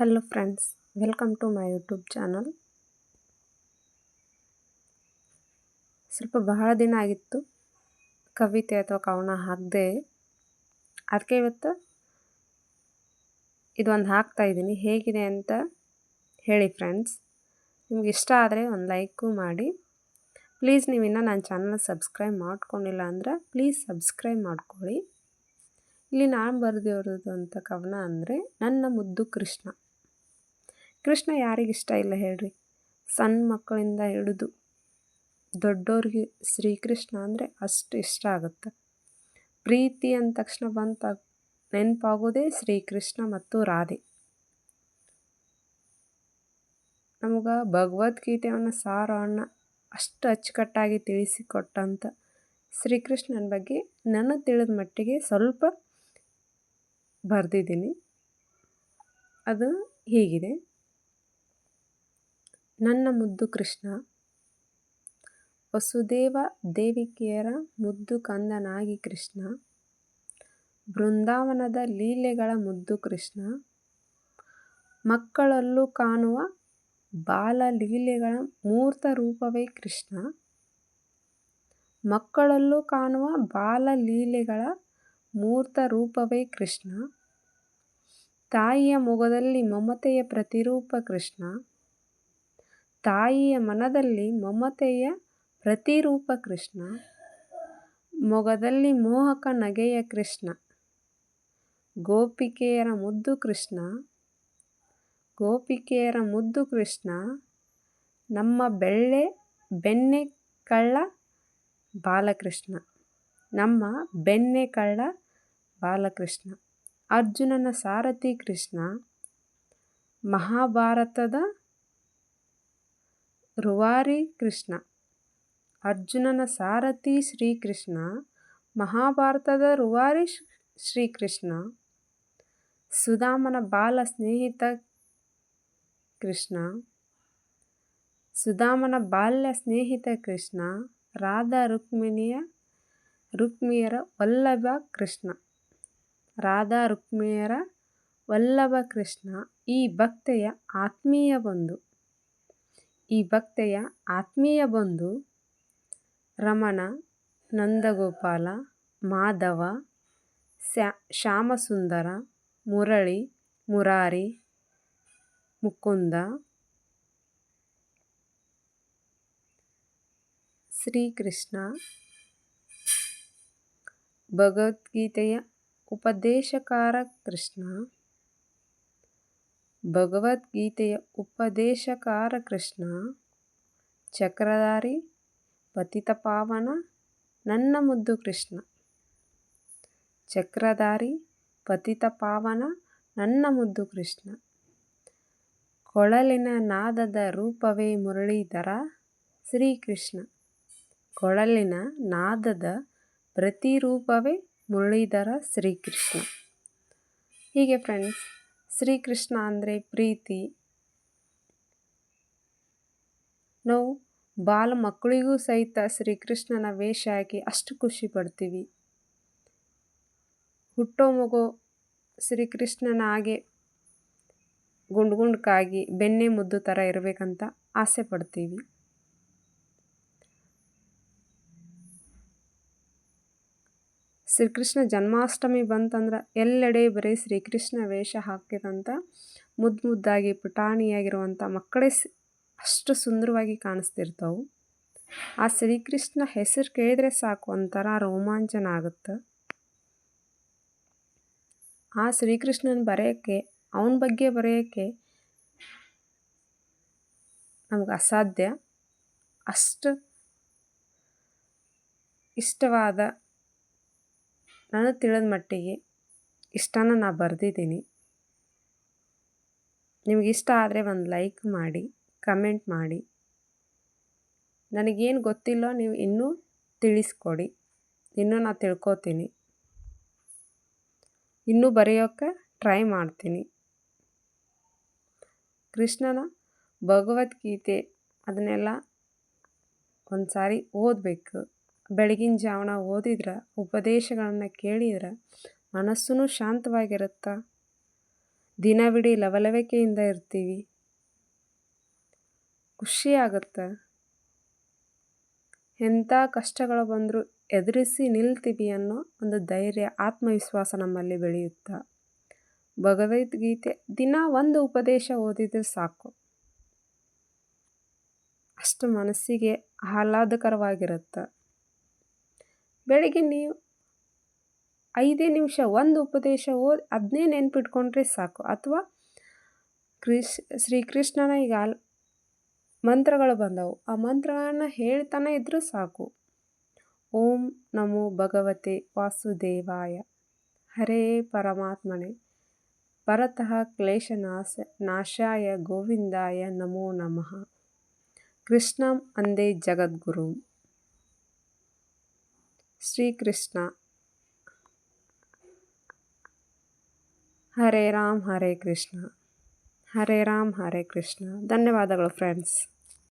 Hello friends welcome to my YouTube channel ಸ್ವಲ್ಪ ಬಹಳ ದಿನ ಆಗಿತ್ತು. ಕವಿತೆ ಅಥವಾ ಕವನ ಹಾಕದೆ. ಅದಕ್ಕೆ ಇವತ್ತು ಇದೊಂದು ಹಾಕ್ತಾ ಇದ್ದೀನಿ. ಹೇಗಿದೆ ಅಂತ ಹೇಳಿ ಫ್ರೆಂಡ್ಸ್ ನಿಮ್ಗೆ ಇಷ್ಟ ಆದರೆ ಒಂದು ಲೈಕು ಮಾಡಿ. ಪ್ಲೀಸ್ ನೀವು ಇನ್ನೂ ನನ್ನ ಚಾನಲ್ ಸಬ್ಸ್ಕ್ರೈಬ್ ಮಾಡ್ಕೊಂಡಿಲ್ಲ ಅಂದರೆ ಪ್ಲೀಸ್ ಸಬ್ಸ್ಕ್ರೈಬ್ ಮಾಡ್ಕೊಳ್ಳಿ. ಇಲ್ಲಿ ನಾನು ಬರೆದಿರೋದು ಅಂತ ಕವನ ಅಂದರೆ ನನ್ನ ಮುದ್ದು ಕೃಷ್ಣ. ಕೃಷ್ಣ ಯಾರಿಗಿಷ್ಟ ಇಲ್ಲ ಹೇಳ್ರಿ. ಸಣ್ಣ ಮಕ್ಕಳಿಂದ ಹಿಡಿದು ದೊಡ್ಡೋರಿಗೆ ಶ್ರೀಕೃಷ್ಣ ಅಂದರೆ ಅಷ್ಟು ಇಷ್ಟ ಆಗುತ್ತೆ. ಪ್ರೀತಿ ಅಂದ ತಕ್ಷಣ ಬಂತ ನೆನಪಾಗೋದೇ ಶ್ರೀಕೃಷ್ಣ ಮತ್ತು ರಾಧೆ. ನಮಗೆ ಭಗವದ್ಗೀತೆಯನ್ನು ಸಾರವನ್ನು ಅಷ್ಟು ಅಚ್ಚುಕಟ್ಟಾಗಿ ತಿಳಿಸಿಕೊಟ್ಟಂಥ ಶ್ರೀಕೃಷ್ಣನ ಬಗ್ಗೆ ನನ್ನ ತಿಳಿದ ಮಟ್ಟಿಗೆ ಸ್ವಲ್ಪ ಬರೆದಿದ್ದೀನಿ. ಅದು ಹೀಗಿದೆ. ನನ್ನ ಮುದ್ದು ಕೃಷ್ಣ. ವಸುದೇವ ದೇವಿಕೆಯರ ಮುದ್ದು ಕಂದನಾಗಿ ಕೃಷ್ಣ. ಬೃಂದಾವನದ ಲೀಲೆಗಳ ಮುದ್ದು ಕೃಷ್ಣ. ಮಕ್ಕಳಲ್ಲೂ ಕಾಣುವ ಬಾಲ ಲೀಲೆಗಳ ಮೂರ್ತ ರೂಪವೇ ಕೃಷ್ಣ. ಮಕ್ಕಳಲ್ಲೂ ಕಾಣುವ ಬಾಲ ಲೀಲೆಗಳ ಮೂರ್ತ ರೂಪವೇ ಕೃಷ್ಣ. ತಾಯಿಯ ಮೊಗದಲ್ಲಿ ಮಮತೆಯ ಪ್ರತಿರೂಪ ಕೃಷ್ಣ. ತಾಯಿಯ ಮನದಲ್ಲಿ ಮಮತೆಯ ಪ್ರತಿರೂಪ ಕೃಷ್ಣ, ಮೊಗದಲ್ಲಿ ಮೋಹಕ ನಗೆಯ ಕೃಷ್ಣ, ಗೋಪಿಕೆಯರ ಮುದ್ದು ಕೃಷ್ಣ, ಗೋಪಿಕೆಯರ ಮುದ್ದು ಕೃಷ್ಣ, ನಮ್ಮ ಬೆಳ್ಳೆ ಬೆನ್ನೆ ಕಳ್ಳ ಬಾಲಕೃಷ್ಣ, ನಮ್ಮ ಬೆಣ್ಣೆ ಕಳ್ಳ ಬಾಲಕೃಷ್ಣ, ಅರ್ಜುನನ ಸಾರಥಿ ಕೃಷ್ಣ, ಮಹಾಭಾರತದ ರುವಾರಿ ಕೃಷ್ಣ. ಅರ್ಜುನನ ಸಾರಥಿ ಶ್ರೀಕೃಷ್ಣ, ಮಹಾಭಾರತದ ರುವಾರಿ ಶ್ರೀಕೃಷ್ಣ, ಸುಧಾಮನ ಬಾಲ ಸ್ನೇಹಿತ ಕೃಷ್ಣ, ಸುಧಾಮನ ಬಾಲ್ಯ ಸ್ನೇಹಿತ ಕೃಷ್ಣ, ರಾಧಾ ರುಕ್ಮಿಣಿಯ ರುಕ್ಮಿಯರ ವಲ್ಲಭ ಕೃಷ್ಣ. ರಾಧಾ ರುಕ್ಮಿಯರ ವಲ್ಲಭ ಕೃಷ್ಣ ಈ ಭಕ್ತೆಯ ಆತ್ಮೀಯ ಬಂಧು. ಈ ಭಕ್ತೆಯ ಆತ್ಮೀಯ ಬಂಧು ರಮಣ, ನಂದಗೋಪಾಲ, ಮಾಧವ ಶ್ಯಾಮಸುಂದರ, ಮುರಳಿ, ಮುರಾರಿ, ಮುಕುಂದ, ಶ್ರೀಕೃಷ್ಣ, ಭಗವದ್ಗೀತೆಯ ಉಪದೇಶಕಾರ ಕೃಷ್ಣ. ಭಗವದ್ಗೀತೆಯ ಉಪದೇಶಕಾರ ಕೃಷ್ಣ, ಚಕ್ರಧಾರಿ ಪತಿತಪಾವನ, ನನ್ನ ಮುದ್ದು ಕೃಷ್ಣ. ಚಕ್ರಧಾರಿ ಪತಿತಪಾವನ, ನನ್ನ ಮುದ್ದು ಕೃಷ್ಣ. ಕೊಳಲಿನ ನಾದದ ರೂಪವೇ ಮುರಳೀಧರ, ಶ್ರೀಕೃಷ್ಣ. ಕೊಳಲಿನ ನಾದದ ಪ್ರತಿರೂಪವೇ ಮುರಳೀಧರ, ಶ್ರೀಕೃಷ್ಣ. ಹೀಗೆ ಫ್ರೆಂಡ್ಸ್ ಶ್ರೀಕೃಷ್ಣ ಅಂದರೆ ಪ್ರೀತಿ. ನಾವು ಬಾಲ ಮಕ್ಕಳಿಗೂ ಸಹಿತ ಶ್ರೀಕೃಷ್ಣನ ವೇಷ ಹಾಕಿ ಅಷ್ಟು ಖುಷಿ ಪಡ್ತೀವಿ. ಹುಟ್ಟೋ ಮಗು ಶ್ರೀಕೃಷ್ಣನ ಹಾಗೆ ಗುಂಡು ಗುಂಡ್ಕಾಗಿ ಬೆಣ್ಣೆ ಮುದ್ದು ಥರ ಇರಬೇಕಂತ ಆಸೆ ಪಡ್ತೀವಿ. ಶ್ರೀಕೃಷ್ಣ ಜನ್ಮಾಷ್ಟಮಿ ಬಂತಂದ್ರೆ ಎಲ್ಲೆಡೆ ಬರೀ ಶ್ರೀಕೃಷ್ಣ ವೇಷ ಹಾಕಿದಂಥ ಮುದ್ದು ಮುದ್ದಾಗಿ ಪುಟಾಣಿಯಾಗಿರುವಂಥ ಮಕ್ಕಳೇ ಅಷ್ಟು ಸುಂದರವಾಗಿ ಕಾಣಿಸ್ತಿರ್ತವೆ. ಆ ಶ್ರೀಕೃಷ್ಣ ಹೆಸರು ಕೇಳಿದ್ರೆ ಸಾಕು ಒಂಥರ ರೋಮಾಂಚನ ಆಗುತ್ತೆ. ಆ ಶ್ರೀಕೃಷ್ಣನ ಬರೆಯೋಕ್ಕೆ, ಅವನ ಬಗ್ಗೆ ಬರೆಯೋಕ್ಕೆ ನಮ್ಗೆ ಅಸಾಧ್ಯ. ಅಷ್ಟು ಇಷ್ಟವಾದ ನನಗೆ ತಿಳಿದ ಮಟ್ಟಿಗೆ ಇಷ್ಟನ ನಾನು ಬರೆದಿದ್ದೀನಿ. ನಿಮ್ಗೆ ಇಷ್ಟ ಆದರೆ ಒಂದು ಲೈಕ್ ಮಾಡಿ ಕಮೆಂಟ್ ಮಾಡಿ. ನನಗೇನು ಗೊತ್ತಿಲ್ಲೋ ನೀವು ಇನ್ನೂ ತಿಳಿಸ್ಕೊಡಿ. ಇನ್ನೂ ನಾನು ತಿಳ್ಕೊತೀನಿ. ಇನ್ನೂ ಬರೆಯೋಕ್ಕೆ ಟ್ರೈ ಮಾಡ್ತೀನಿ. ಕೃಷ್ಣನ ಭಗವದ್ಗೀತೆ ಅದನ್ನೆಲ್ಲ ಒಂದು ಸಾರಿ ಓದಬೇಕು. ಬೆಳಗಿನ ಜಾವನ ಓದಿದ್ರೆ, ಉಪದೇಶಗಳನ್ನು ಕೇಳಿದ್ರೆ ಮನಸ್ಸು ಶಾಂತವಾಗಿರುತ್ತಾ? ದಿನವಿಡೀ ಲವಲವಿಕೆಯಿಂದ ಇರ್ತೀವಿ. ಖುಷಿಯಾಗುತ್ತೆ? ಎಂಥ ಕಷ್ಟಗಳು ಬಂದರೂ ಎದುರಿಸಿ ನಿಲ್ತೀವಿ ಅನ್ನೋ ಒಂದು ಧೈರ್ಯ, ಆತ್ಮವಿಶ್ವಾಸ ನಮ್ಮಲ್ಲಿ ಬೆಳೆಯುತ್ತಾ. ಭಗವದ್ಗೀತೆ ದಿನ ಒಂದು ಉಪದೇಶ ಓದಿದ್ರೆ ಸಾಕು. ಅಷ್ಟು ಮನಸ್ಸಿಗೆ ಆಹ್ಲಾದಕರವಾಗಿರುತ್ತೆ. ಬೆಳಗ್ಗೆ ನೀವು ಐದೇ ನಿಮಿಷ, ಒಂದು ಉಪದೇಶ ಓದಿ ಅದನ್ನೇ ನೆನ್ಪಿಟ್ಕೊಂಡ್ರೆ ಸಾಕು. ಅಥವಾ ಕೃಷ್ ಶ್ರೀಕೃಷ್ಣನ ಈಗ ಮಂತ್ರಗಳು ಬಂದವು. ಆ ಮಂತ್ರಗಳನ್ನು ಹೇಳ್ತಾನೆ ಇದ್ದರೂ ಸಾಕು. ಓಂ ನಮೋ ಭಗವತೆ ವಾಸುದೇವಾಯ. ಹರೇ ಪರಮಾತ್ಮನೆ. ಪರತಃ ಕ್ಲೇಶನಾಶ ನಾಶಾಯ ಗೋವಿಂದಾಯ ನಮೋ ನಮಃ. ಕೃಷ್ಣಂ ಅಂದೇ ಜಗದ್ಗುರು. ಶ್ರೀಕೃಷ್ಣ. ಹರೇ ರಾಮ್ ಹರೇ ಕೃಷ್ಣ. ಹರೇ ರಾಮ್ ಹರೇ ಕೃಷ್ಣ. ಧನ್ಯವಾದಗಳು ಫ್ರೆಂಡ್ಸ್